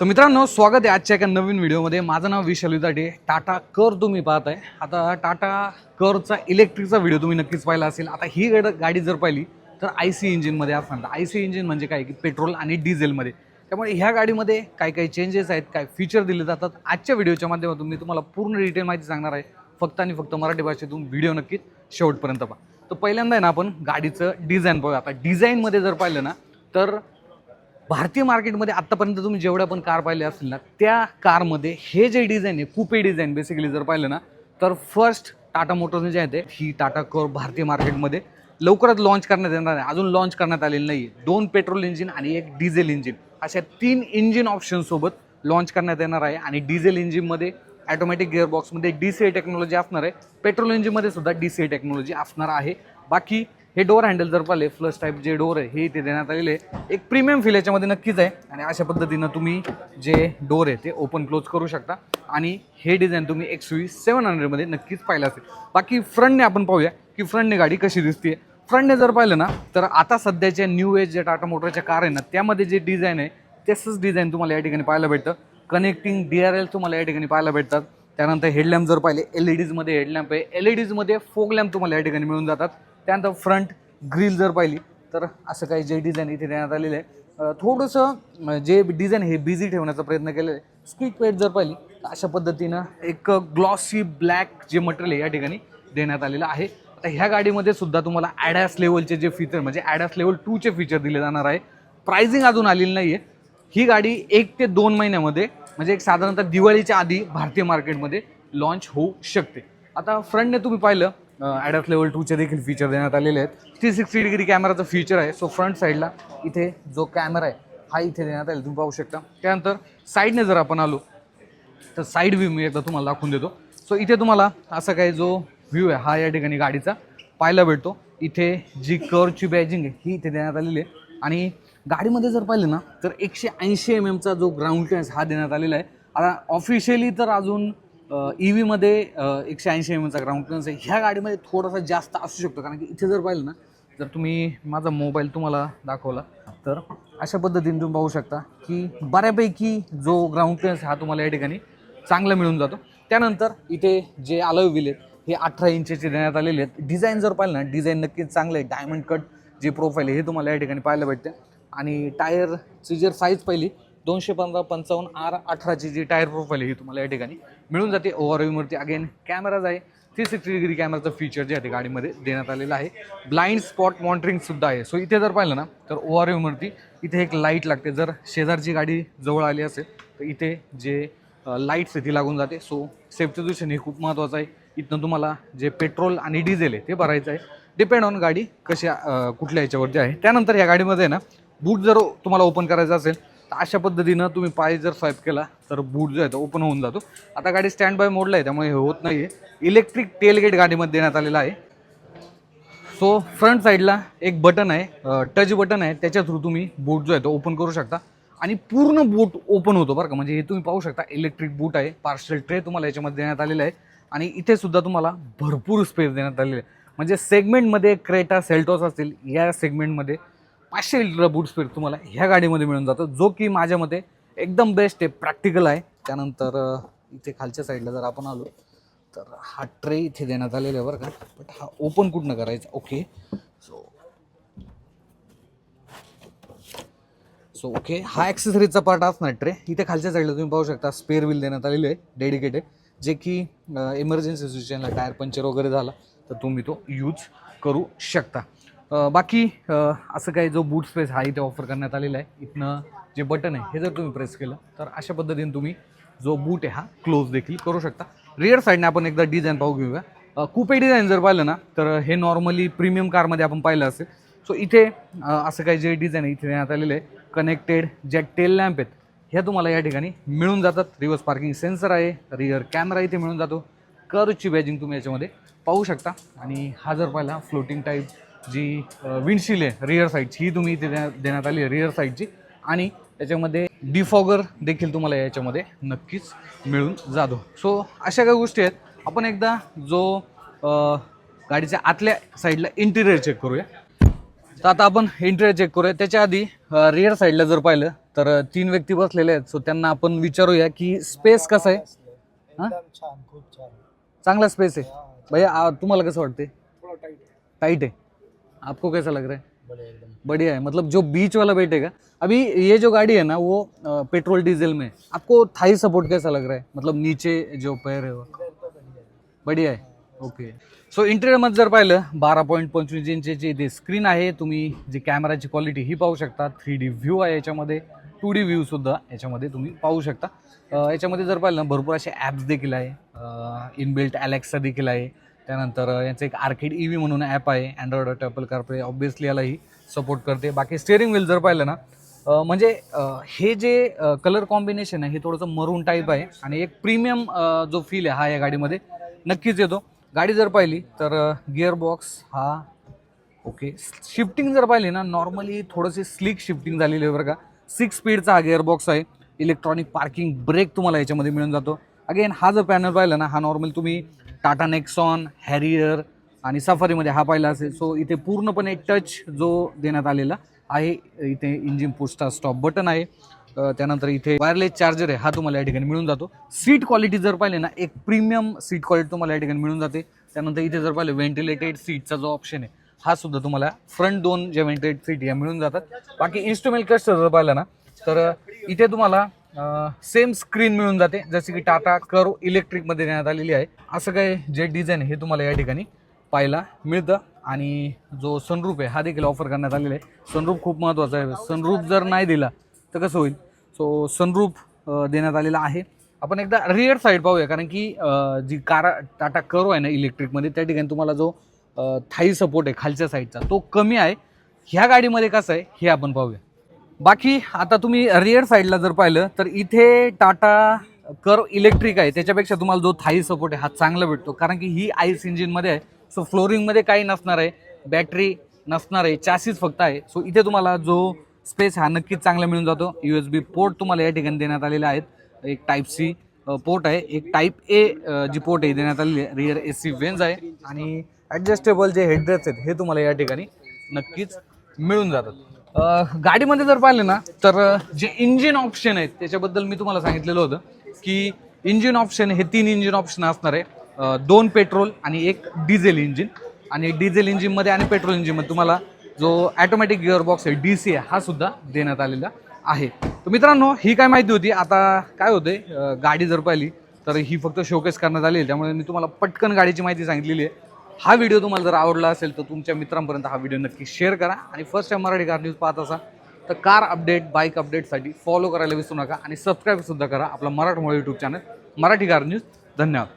तर मित्रांनो स्वागत आहे आजच्या एका नवीन व्हिडिओमध्ये. माझं नाव विशाल विदाटे. टाटा कर तुम्ही पाहताय. आता टाटा करचा इलेक्ट्रिकचा व्हिडिओ तुम्ही नक्कीच पाहिला असेल. आता ही गाडी जर पाहिली तर आय सी इंजिनमध्ये असणार आय सी इंजिन म्हणजे काय? की पेट्रोल आणि डिझेलमध्ये. त्यामुळे ह्या गाडीमध्ये काय काय चेंजेस आहेत काय फीचर दिले जातात आजच्या व्हिडिओच्या माध्यमातून मी तुम्हाला पूर्ण डिटेल माहिती सांगणार आहे. फक्त आणि फक्त मराठी भाषेतून व्हिडिओ नक्कीच शेवटपर्यंत पहा. तर पहिल्यांदा आहे ना आपण गाडीचं डिझाईन बघू आता डिझाईनमध्ये जर पाहिलं ना तर भारतीय मार्केटमध्ये आत्तापर्यंत तुम्ही जेवढ्या पण कार पाहिल्या असतील ना त्या कारमध्ये हे जे डिझाईन आहे कुपे डिझाईन बेसिकली जर पाहिलं ना तर फर्स्ट टाटा मोटर्सने जे आहे ते ही टाटा कर भारतीय मार्केटमध्ये लवकरच लॉन्च करण्यात येणार आहे. अजून लॉन्च करण्यात आलेलं नाही आहे दोन पेट्रोल इंजिन आणि एक डिझेल इंजिन अशा तीन इंजिन ऑप्शनसोबत लॉन्च करण्यात येणार आहे. आणि डिझेल इंजिनमध्ये ॲटोमॅटिक गिअरबॉक्समध्ये डी सी ए टेक्नॉलॉजी असणार आहे. पेट्रोल इंजिनमध्ये सुद्धा डी सी ए टेक्नॉलॉजी असणार आहे. बाकी हे डोअर हँडल जर पाहिले फ्लश टाईप जे डोअर आहे हे इथे देण्यात आलेले एक प्रीमियम फील याच्यामध्ये नक्कीच आहे. आणि अशा पद्धतीनं तुम्ही जे डोअर आहे ते ओपन क्लोज करू शकता. आणि हे डिझाईन तुम्ही एक्स व्ही सेवन हंड्रेडमध्ये नक्कीच पाहिलं असेल. बाकी फ्रंटने आपण पाहूया की फ्रंटने गाडी कशी दिसते फ्रंटने जर पाहिलं ना तर आता सध्याच्या न्यू एज जे टाटा मोटरच्या कार आहे ना त्यामध्ये जे डिझाईन आहे तसंच डिझाईन तुम्हाला या ठिकाणी पाहायला भेटतं. कनेक्टिंग डी आर एल तुम्हाला या ठिकाणी पाहायला भेटतात. त्यानंतर हेडलॅम्प जर पाहिले एल ई डीजमध्ये हेडलॅम्प आहे. एल ई डीजमध्ये फोग लॅम्प तुम्हाला या ठिकाणी मिळून जातात. त्यानंतर फ्रंट ग्रिल जर पाहिली तर असं काही जे डिझाईन इथे देण्यात आलेलं आहे. थोडंसं जे डिझाईन हे बिझी ठेवण्याचा प्रयत्न केलेला आहे. स्क्विक पेट जर पाहिली तर अशा पद्धतीनं एक ग्लॉसी ब्लॅक जे मटेरियल आहे या ठिकाणी देण्यात आलेलं आहे. आता ह्या गाडीमध्ये सुद्धा तुम्हाला ॲडॅस लेवलचे जे फीचर म्हणजे ॲडॅस लेवल टूचे फीचर दिले जाणार आहे. प्राइझिंग अजून आलेली नाही आहे ही गाडी एक ते दोन महिन्यामध्ये म्हणजे एक साधारणतः दिवाळीच्या आधी भारतीय मार्केटमध्ये लॉन्च होऊ शकते. आता फ्रंटने तुम्ही पाहिलं ॲडॅप लेवल टूचे देखील फीचर देण्यात आलेले आहेत. थ्री सिक्स्टी डिग्री कॅमेराचं फीचर आहे. सो फ्रंट साईडला इथे जो कॅमेरा आहे हा इथे देण्यात आला तुम्ही पाहू शकता. त्यानंतर साईडने जर आपण आलो तर साईड व्ह्यू मी एकदा तुम्हाला दाखवून देतो. सो इथे तुम्हाला असा काही जो व्ह्यू आहे हा या ठिकाणी गाडीचा पाहायला भेटतो. इथे जी कर्वची बॅजिंग आहे ही इथे देण्यात आलेली आहे. आणि गाडीमध्ये जर पाहिलं ना तर एकशे ऐंशी एम एमचा जो ग्राउंड क्लिअरन्स हा देण्यात आलेला आहे. आता ऑफिशियली तर अजून ई व्हीमध्ये एकशे ऐंशी एम एमचा ग्राउंड क्लिअरन्स आहे. ह्या गाडीमध्ये थोडासा जास्त असू शकतो. कारण की इथे जर पाहिलं ना जर तुम्ही माझा मोबाईल तुम्हाला दाखवला तर अशा पद्धतीने तुम्ही पाहू शकता की बऱ्यापैकी जो ग्राउंड क्लिअरन्स हा तुम्हाला या ठिकाणी चांगला मिळून जातो. त्यानंतर इथे जे आलं व्हील आहेत हे अठरा इंचचे देण्यात आलेले आहेत. डिझाईन जर पाहिलं ना डिझाईन नक्कीच चांगलं आहे डायमंड कट जे प्रोफाईल आहे हे तुम्हाला या ठिकाणी पाहायला भेटते. आणि टायरची जर साईज पाहिली दोनशे पंधरा पंचावन्न आर अठराची जी टायर प्रोफाईल आहे ही तुम्हाला या ठिकाणी मिळून जाते. ओव्हरव्ह्यूवरती अगेन कॅमेराज आहे. थ्री सिक्स्टी डिग्री कॅमेराचं फीचर जे आहे ते गाडीमध्ये देण्यात आलेलं आहे. ब्लाइंड स्पॉट मॉनिटरिंग सुद्धा आहे. सो इथे जर पाहिलं ना तर ओव्हरव्ह्यूवरती इथे एक लाइट लागते. जर शेजारची गाडी जवळ आली असेल तर इथे जे लाईट्स आहे ती लागून जाते. सो सेफ्टी दृष्टीने हे खूप महत्त्वाचं आहे. इथनं तुम्हाला जे पेट्रोल आणि डिझेल आहे ते भरायचं आहे. डिपेंड ऑन गाडी कशा कुठल्या याच्यावरती आहे. त्यानंतर या गाडीमध्ये ना बूट जर तुम्हाला ओपन करायचं असेल तर अशा पद्धतीनं तुम्ही पाय जर स्वाईप केला तर बूट जो आहे तो ओपन होऊन जातो. आता गाडी स्टँड बाय मोडला आहे त्यामुळे हे होत नाही आहे इलेक्ट्रिक टेलगेट गाडीमध्ये देण्यात आलेला आहे. सो फ्रंट साईडला एक बटन आहे टच बटन आहे त्याच्या थ्रू तुम्ही बूट जो आहे तो ओपन करू शकता. आणि पूर्ण बूट ओपन होतो बरं का. म्हणजे हे तुम्ही पाहू शकता इलेक्ट्रिक बूट आहे पार्सल ट्रे तुम्हाला याच्यामध्ये देण्यात आलेला आहे. आणि इथे सुद्धा तुम्हाला भरपूर स्पेस देण्यात आलेला आहे. म्हणजे सेगमेंटमध्ये क्रेटा सेल्टॉस असतील या सेगमेंटमध्ये पाचशे लिटर बूट स्पीड तुम्हाला ह्या गाडीमध्ये मिळून जातं. जो की माझ्या मते एकदम बेस्ट आहे प्रॅक्टिकल आहे. त्यानंतर इथे खालच्या साईडला जर आपण आलो तर हा ट्रे इथे देण्यात आलेला आहे बरं का. बट हा ओपन कुठनं करायचा? ओके सो सो ओके हा ॲक्सेसरीजचा पार्ट असणार ट्रे इथे खालच्या साईडला तुम्ही पाहू शकता स्पेअर व्हील देण्यात आलेले आहे डेडिकेटेड जे की इमर्जन्सी सिच्युएशनला टायर पंक्चर वगैरे झाला तर तुम्ही तो यूज करू शकता. बाकी असं काही जो बूट स्पेस हा इथे ऑफर करण्यात आलेला आहे इथनं जे बटन आहे हे जर तुम्ही प्रेस केलं तर अशा पद्धतीने तुम्ही जो बूट आहे हा क्लोज देखील करू शकता. रिअर साईडने आपण एकदा डिझाईन पाहू घेऊया. कुपे डिझाईन जर पाहिलं ना तर हे नॉर्मली प्रीमियम कारमध्ये आपण पाहिलं असेल. सो इथे असं काही जे डिझाईन आहे इथे देण्यात आलेलं आहे. कनेक्टेड ज्या टेल लॅम्प आहेत ह्या तुम्हाला या ठिकाणी मिळून जातात. रिव्हर्स पार्किंग सेन्सर आहे रिअर कॅमेरा इथे मिळून जातो. करची बॅजिंग तुम्ही याच्यामध्ये पाहू शकता. आणि हा जर पाहिला फ्लोटिंग टाईप जी विंडशील आहे रिअर साईडची ही तुम्ही इथे देण्यात आली आहे रिअर साईडची आणि त्याच्यामध्ये डिफॉगर देखील तुम्हाला याच्यामध्ये नक्कीच मिळून जातो. सो अशा काही गोष्टी आहेत. आपण एकदा जो गाडीच्या आतल्या साईडला इंटिरियर चेक करूया. तर आता आपण इंटेरियर चेक करूया. त्याच्या आधी रिअर साईडला जर पाहिलं तर तीन व्यक्ती बसलेले आहेत. सो त्यांना आपण विचारूया की स्पेस कसा आहे? हा? एकदम छान खूप छान. चांगला स्पेस आहे. भैया तुम्हाला कसं वाटते थोड़ा टाइट है टाइट है आपको कैसा लग रहा है? एकदम। बढ़िया है मतलब जो बीच वाला बैठेगा। अभी ये जो गाड़ी है ना वो पेट्रोल डीजल में। आपको थाई सपोर्ट कैसा लग रहा है? मतलब नीचे जो पैर है वो। बढ़िया है? ओके। सो इंटेरियरमध्ये जर पाहिलं बारा पॉईंट पंचवीस इंचची इथे स्क्रीन आहे. तुम्ही जी कॅमेराची क्वालिटी ही पाहू शकता. थ्री डी व्ह्यू आहे याच्यामध्ये. टू डी व्ह्यूसुद्धा याच्यामध्ये तुम्ही पाहू शकता. याच्यामध्ये जर पाहिलं ना भरपूर असे ॲप्स देखील आहे. इनबिल्ट ॲलेक्सा देखील आहे. त्यानंतर याचं यांचं एक आर्किड ई व्ही म्हणून ॲप आहे अँड्रॉइड ॲपल कारप्ले ऑब्विसली यालाही सपोर्ट करते. बाकी स्टेअरिंग व्हील जर पाहिलं ना म्हणजे हे जे कलर कॉम्बिनेशन आहे हे थोडंसं मरून टाईप आहे आणि एक प्रीमियम जो फील आहे हा या गाडीमध्ये नक्कीच येतो. गाडी जर पाहिली तर गिअर बॉक्स हा ओके शिफ्टिंग जर पाहिली ना नॉर्मली थोडंसे स्लिक शिफ्टिंग झालेली आहे बरं का. सिक्स स्पीडचा हा गिअर बॉक्स आहे. इलेक्ट्रॉनिक पार्किंग ब्रेक तुम्हाला याच्यामध्ये मिळून जातो. अगेन हा जर पॅनल पाहिला ना हा नॉर्मल तुम्ही टाटा नेक्सॉन हॅरियर आणि सफारीमध्ये हा पाहिला असेल. सो इथे पूर्णपणे टच जो देण्यात आलेला आहे इथे इंजिन पुस्टा स्टॉप बटन आहे. त्यानंतर इथे वायरलेस चार्जर आहे हा तुम्हाला या ठिकाणी मिळून जातो. सीट क्वालिटी जर पाहिले ना एक प्रीमियम सीट क्वालिटी तुम्हाला या ठिकाणी मिळून जाते. त्यानंतर इथे जर पाहिलं व्हेंटिलेटेड सीटचा जो ऑप्शन आहे हा सुद्धा तुम्हाला फ्रंट दोन ज्या व्हेंटिलेटेड सीट या मिळून जातात. बाकी इन्स्ट्रुमेंट क्लस्टर जर पाहिलं ना तर इथे तुम्हाला सेम स्क्रीन मिळून जाते. जसे की टाटा कर्व इलेक्ट्रिकमध्ये देण्यात आलेली आहे. असं काय जे डिझाईन हे तुम्हाला या ठिकाणी पाहायला मिळतं. आणि जो सनरूप आहे हा देखील ऑफर करण्यात आलेला आहे. सनरूप खूप महत्त्वाचा आहे. सनरूफ जर नाही दिला तर कसं होईल? सो सनरूप देण्यात आलेला आहे. आपण एकदा रिअर साईड पाहूया. कारण की जी कार टाटा कर्व आहे ना इलेक्ट्रिकमध्ये त्या ठिकाणी तुम्हाला जो थाई सपोर्ट आहे खालच्या साईडचा तो कमी आहे. ह्या गाडीमध्ये कसं आहे हे आपण पाहूया. बाकी आता तुम्ही रिअर साईडला जर पाहिलं तर इथे टाटा कर इलेक्ट्रिक आहे. त्याच्यापेक्षा तुम्हाला जो थाई सपोर्ट आहे हा चांगला भेटतो. कारण की ही आईस इंजिनमध्ये आहे. सो फ्लोरिंगमध्ये काही नसणार आहे. बॅटरी नसणार आहे. चासीस फक्त आहे. सो इथे तुम्हाला जो स्पेस हा नक्कीच चांगला मिळून जातो. यू एस बी पोर्ट तुम्हाला या ठिकाणी देण्यात आलेले आहेत. एक टाईप सी पोर्ट आहे. एक टाईप ए जी पोर्ट आहे देण्यात आलेली आहे. रिअर ए सी वेन्स आहे. आणि ॲडजस्टेबल जे हेडरेस आहेत हे तुम्हाला या ठिकाणी नक्कीच मिळून जातात. गाडीमध्ये जर पाहिलं ना तर जे इंजिन ऑप्शन आहेत त्याच्याबद्दल मी तुम्हाला सांगितलेलं होतं की इंजिन ऑप्शन हे तीन इंजिन ऑप्शन असणार आहे. दोन पेट्रोल आणि एक डिझेल इंजिन आणि डिझेल इंजिनमध्ये आणि पेट्रोल इंजिनमध्ये तुम्हाला जो ॲटोमॅटिक गिअर बॉक्स आहे डी सी आहे हा सुद्धा देण्यात आलेला आहे. तर मित्रांनो ही काय माहिती होती? आता काय होते गाडी जर पाहिली तर ही फक्त शोकेस करण्यात आली आहे. त्यामुळे मी तुम्हाला पटकन गाडीची माहिती सांगितलेली आहे. हा व्हिडिओ तुम्हाला जर आवडला असेल तर तुमच्या मित्रांपर्यंत हा व्हिडिओ नक्की शेअर करा. आणि first time Marathi car news पाहत असा तर कार अपडेट बाईक अपडेटसाठी फॉलो करायला विसरू नका. आणि सबस्क्राईबसुद्धा करा आपला मराठमोळी YouTube channel Marathi car news धन्यवाद.